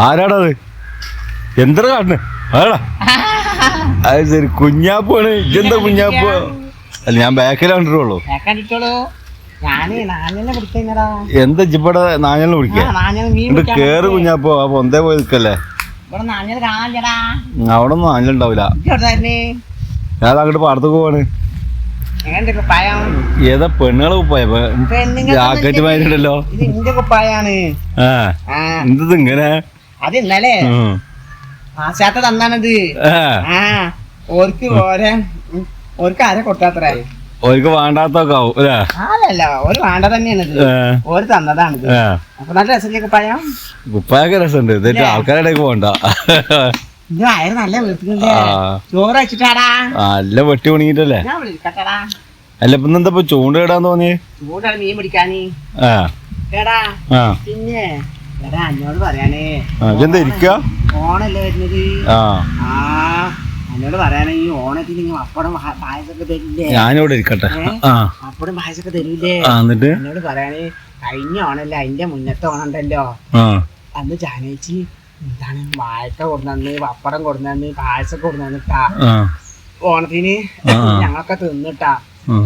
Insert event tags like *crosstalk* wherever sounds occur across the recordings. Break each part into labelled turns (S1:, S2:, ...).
S1: ആരാടത്? എന്താ കാണുന്നത് ആടാ *laughs* അത് ശരി കുഞ്ഞാപ്പാണ് ഇതെന്താ കുഞ്ഞാപ്പ്? അല്ല ഞാൻ ബാക്കിൽ കണ്ടിട്ടുള്ളൂ. എന്താ ഇജ്ജിപ്പടെ നാഞ്ഞലിനെ പിടിക്കുക എന്നിട്ട് കേറ് കുഞ്ഞാപ്പോ അപ്പൊ ഒന്നേ പോയി നിൽക്കല്ലേ അവിടെ ഒന്നും നാഞ്ഞലുണ്ടാവില്ല ഞാൻ അങ്ങോട്ട് പാടത്തേക്ക് പോവാണ്. ഏതാ പെണ്ണുകളെ കുപ്പായ? ജാക്കറ്റ് മാരിണ്ടല്ലോ
S2: ഇത്
S1: ഇങ്ങനെ?
S2: അത് ഇന്നലെ. ആശാത്ത തന്നാണത്.
S1: ആ
S2: ഓർക്ക് ഓരെ ഓർക്ക് ആരെ കൊടുത്താത്രേ
S1: ഓർക്ക് വേണ്ടാത്തൊക്കെ ആവും
S2: അതല്ല ഒരു വേണ്ട
S1: തന്നെയാണ്
S2: ഓര്
S1: തന്നതാണ്
S2: അപ്പൊ നല്ല രസമില്ലേ കുപ്പായം?
S1: കുപ്പായൊക്കെ രസമുണ്ട്. ആൾക്കാരുടെ പോണ്ട
S2: നല്ല വീർത്തില്ലേ
S1: ആ.
S2: ചോറ് വെച്ചിട്ടാടാ.
S1: നല്ല വെട്ടി ഉണങ്ങിട്ടല്ലേ അല്ല ഇപ്പൊ എന്താ ഇപ്പൊ ചൂണ്ടയിടാൻ തോന്നിയേ?
S2: ചൂണ്ടാ മീൻ പിടിക്കാന്. പിന്നെ അന്നോട് പറയാനേ.
S1: ഇതെന്താ ഇരിക്ക?
S2: ഓണല്ലേ വരുന്നത്?
S1: ആ.
S2: എന്നോട് പറയാനേ ഈ ഓണത്തിന് നിങ്ങൾ അപ്പടം പായസൊക്കെ തരില്ലേ?
S1: ഞാനിവിടെ ഇരിക്കട്ടെ. ആ.
S2: പായസൊക്കെ
S1: തരില്ലേ? എന്നിട്ട്?
S2: എന്നോട് പറയാനേ കഴിഞ്ഞ ഓണല്ല അതിന്റെ മുന്നത്തെ
S1: ഓണണ്ടല്ലോ
S2: അന്ന് ജാനേച്ചി എന്താണ് വാഴക്ക കൊടുന്നു പപ്പടം കൊടുന്നു പായസം കൊടുന്നിട്ടാ ഓണത്തിന്. ഞങ്ങളൊക്കെ തിന്നിട്ടാ.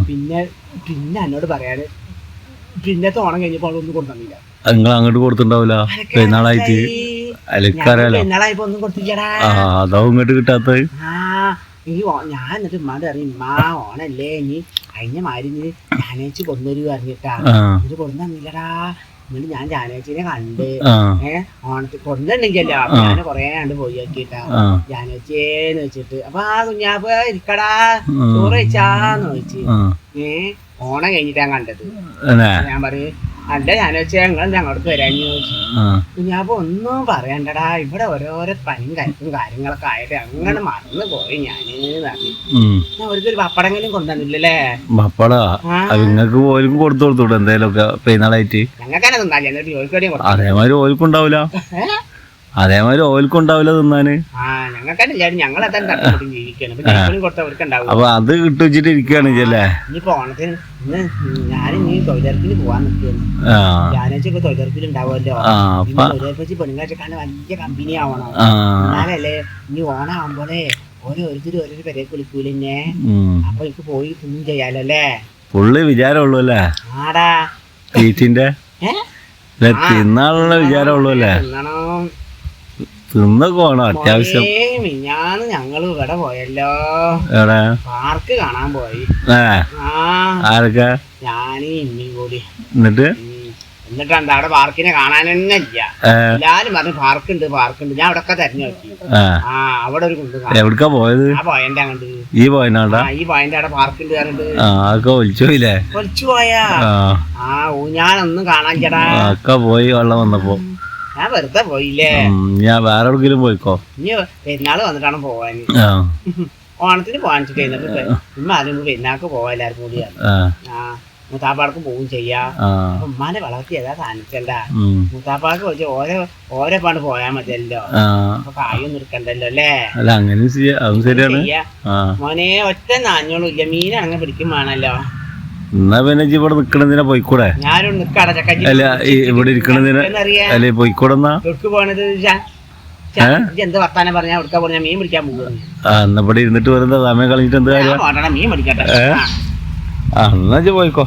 S2: പിന്നെ പിന്നെ എന്നോട് പറയാന് പിന്നത്തെ ഓണം കഴിഞ്ഞപ്പോ ഒന്നും കൊണ്ടുവന്നില്ല
S1: നിങ്ങൾ അങ്ങോട്ട് കൊടുത്തിണ്ടാവില്ല പെരുന്നാളായിട്ട് അലക്കാരല്ലോ.
S2: പെരുന്നാളായപ്പോ ഒന്നും കൊടുത്തില്ലടാ.
S1: അതാവും ഇങ്ങോട്ട്
S2: ഈ ഞാൻ എന്നിട്ട് ഉമ്മാട് അറിയും ഉമ്മാ ഓണല്ലേ ഇനി കഴിഞ്ഞ മാരിഞ്ഞ് ഞാനേച്ച് കൊന്നൊരു പറഞ്ഞിട്ടാ.
S1: എന്നിട്ട്
S2: ഇത് കൊണ്ടുവന്നില്ലടാ എന്നിട്ട് ഞാൻ ജാനേച്ചിനെ കണ്ട് ഓണത്തിൽ കൊണ്ടുണ്ടെങ്കിലോ ഞാൻ കൊറേ കണ്ട് പോയി നോക്കിട്ടാ.
S1: ജാനേച്ചിയെന്ന്
S2: ജാനേച്ചേന്ന് വെച്ചിട്ട് അപ്പൊ ആ കുഞ്ഞാപ്പ ഇരിക്കടാ. ചോറ് വെച്ചാന്ന് ചോദിച്ചു.
S1: ആ.
S2: ഏ ഓണം കഴിഞ്ഞിട്ടാ കണ്ടത്. ഞാൻ പറയും അല്ല ഞാൻ വെച്ചാൽ ഞങ്ങൾ ഞങ്ങൾക്ക് വരാൻ ചോദിച്ചു.
S1: ഞാൻ
S2: അപ്പൊ ഒന്നും പറയണ്ടടാ ഇവിടെ ഓരോരോ പനിയും കരുത്തും കാര്യങ്ങളൊക്കെ ആയിട്ട് അങ്ങനെ മറന്നു പോയി ഞാൻ പറഞ്ഞു. ഞാൻ ഒരിക്കലും പപ്പടങ്ങളും കൊണ്ടുവന്നില്ലല്ലേ
S1: പപ്പട? നിങ്ങൾക്ക് ഓൽക്കും കൊടുത്തു എന്തായാലും ഒക്കെ പെരുന്നാളായിട്ട്.
S2: കൊടുത്തു
S1: അതേമാതിരി ഓൽക്കും ഉണ്ടാവില്ല
S2: ഏ?
S1: അതേമാതിരി ഓൽക്കും ഉണ്ടാവില്ല തിന്നാന്.
S2: ഞങ്ങൾ അതാണ് ജീവിക്കണം അപ്പൊ ജോലിക്കടിയും കൊടുത്ത അവർക്ക് ഉണ്ടാവും
S1: അപ്പൊ അത് കിട്ടു വെച്ചിട്ട് ഇരിക്കുകയാണ് ഇജ്ജല്ലേ
S2: ഇനിയിപ്പോ ഓണത്തിന് ഇന്ന് ഞാൻ ഇനി തൊഴിലുറപ്പിന് പോവാൻ നിൽക്കുന്നു
S1: ആ.
S2: ഞാനൊക്കെ തൊഴിലുറപ്പിൽ ഉണ്ടാവുമല്ലോ.
S1: ആ
S2: ഇനി
S1: അപ്പൊ
S2: തൊഴിലുറപ്പിച്ച് പെണ്ണുങ്ങളെ വലിയ കമ്പനി ആവണം.
S1: ആ.
S2: എന്നാലല്ലേ ഇനി ഓണാകുമ്പോഴേ ഓരോരുത്തരും ഓരോരു പെരെ കുളിക്കൂലെന്നെ
S1: ഉം.
S2: അപ്പൊ എനിക്ക് പോയി തിന്നും ചെയ്യാലോ അല്ലേ?
S1: പുള്ളി വിചാരമുള്ളൂ അല്ലേ?
S2: ആടാ.
S1: തീറ്റിന്റെ തിന്നാനുള്ള വിചാരമുള്ളൂ അല്ലേ? തിന്നൊക്കെ വേണം അത്യാവശ്യം.
S2: മിഞ്ഞാന്ന് ഞങ്ങൾ ഇവിടെ പോയല്ലോ.
S1: എവിടെ?
S2: പാർക്ക് കാണാൻ പോയി.
S1: ആരൊക്കെ?
S2: ഞാനീ ഇമ്മയും കൂടി.
S1: എന്നിട്ട്.
S2: എന്നിട്ട് എന്താ അവിടെ പാർക്കിനെ കാണാൻ തന്നെ ഇല്ല എല്ലാരും പറഞ്ഞു പാർക്ക് ഉണ്ട് പാർക്ക് ഉണ്ട് ഞാൻ അവിടെ തെരഞ്ഞു നോക്കി.
S1: ആ.
S2: അവിടെ ഒരു കുണ്ട് കാണാം.
S1: എവിടക്കാ പോയത്?
S2: ആ പോയന്റെ അങ്ങോട്ട്
S1: ഈ
S2: പോയിന്റ് ഈ പോയിന്റ് അവിടെ പാർക്ക് ഉണ്ട്
S1: ആ അതൊക്കെ ഒലിച്ചോയില്ലേ
S2: പൊളിച്ചു പോയാ?
S1: ആ.
S2: ആ ഊഞ്ഞാലൊന്നും കാണാൻ ചേട്ടാ
S1: ഒക്കെ പോയി വെള്ളം വന്നപ്പോ.
S2: ഞാൻ വെറുതെ പോയില്ലേ?
S1: ഞാൻ വേറെ എവിടെങ്കിലും പോയിക്കോ?
S2: ഇനി പെരുന്നാൾ വന്നിട്ടാണ് പോവാൻ ഓണത്തിന് പോകാൻ കഴിഞ്ഞിട്ട് ഉമ്മ ആരും പെരുന്നാൾക്ക് പോവാ എല്ലാവർക്കും കൂടിയാണ്
S1: ആ.
S2: മൂത്താപ്പാടക്ക് പോവും ചെയ്യാ. അപ്പൊ ഉമ്മാനെ വളർത്തി ഏതാ സാധിക്കണ്ട
S1: ഉം,
S2: മൂത്താപ്പാക്ക് വെച്ച് ഓരോ ഓരോ പാണ്ട് പോയാൽ മതിയല്ലോ. അപ്പൊ കായൊന്നും എടുക്കണ്ടല്ലോ അല്ലേ?
S1: അങ്ങനെ ശരിയാണ്.
S2: മോനെ ഒറ്റ നാഞ്ഞോളും ഇല്ല മീനാണെങ്കിൽ പിടിക്കും വേണല്ലോ.
S1: എന്നാ പിന്നെ ഇജ്ജ് ഇവിടെ നിക്കണതിനെ പോയിക്കൂടെ? അല്ല ഈ ഇവിടെ ഇരിക്കണതിനെ അല്ലെ പോയിക്കൂടെ എന്നാ ഇവിടെ ഇരുന്നിട്ട് വരുന്ന സമയം കളഞ്ഞിട്ട് എന്ത് കാര്യം? എന്നാ ഇജ്ജ് പോയിക്കോ.